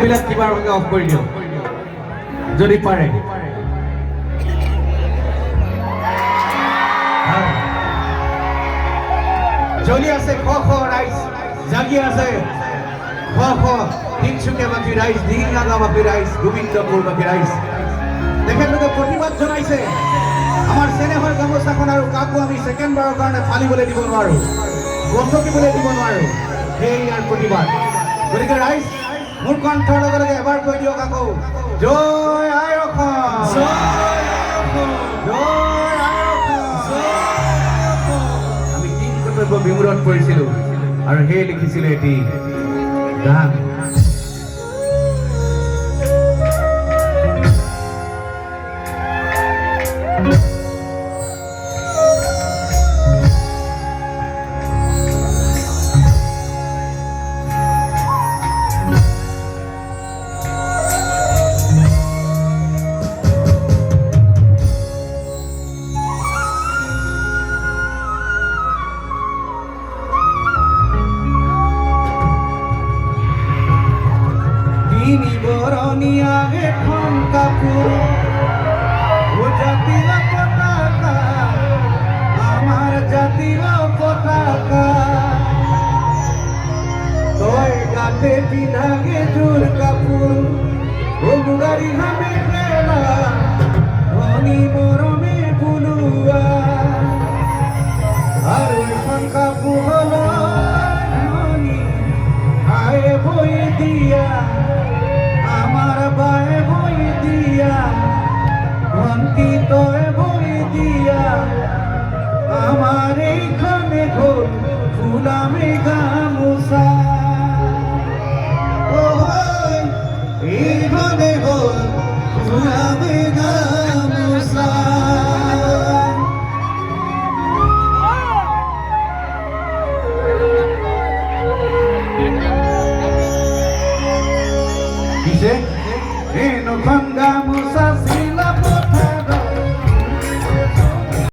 বিলাক কিবা ৰঙে অফ কৰি দিয়ক। যদি হয়। জ্বলি আছে শ শ ৰাইজ জাগি আছে। শ শ তিনচুকীয়াবাসী ৰাইজ দিহিঙাগাঁওবাসী ৰাইজ গোবিন্দপুৰবাসী ৰাইজ তেখেতলোকে প্ৰতিবাদ জনাইছে। আমাৰ চেনেহৰ গামোচাখন আৰু কাকো আমি ছেকেণ্ডবাৰৰ কাৰণে ফালিবলৈ দিব নোৱাৰোঁ। গছকিবলৈ দিব নোৱাৰোঁ। সেই ইয়াৰ প্ৰতিবাদ। গতিকে ৰাইজ মোৰ কণ্ঠৰ লগে লগে এবাৰ কৈ দিয়ক আকৌ জয় আই অসম জয় আই অসম আমি তিন কৰ্তব্য বিমূৰত কৰিছিলোঁ আৰু সেয়ে লিখিছিলে এটি। গান তিনি বরণিয়া এখন কাপড়। ও জাতির পতাকা, আমার জাতির পতাকা। তয় গাতে পিনাগে জোর কাপড় ও মুরারি হামে খেলা, ধনী মরমে বুলুয়া। আর এখন কাপড় হলো ধনী আয়ে বই ফুলামে গামুসা ও এইখানে ঘোর ফুলামে গামুসা en Ojanga Musa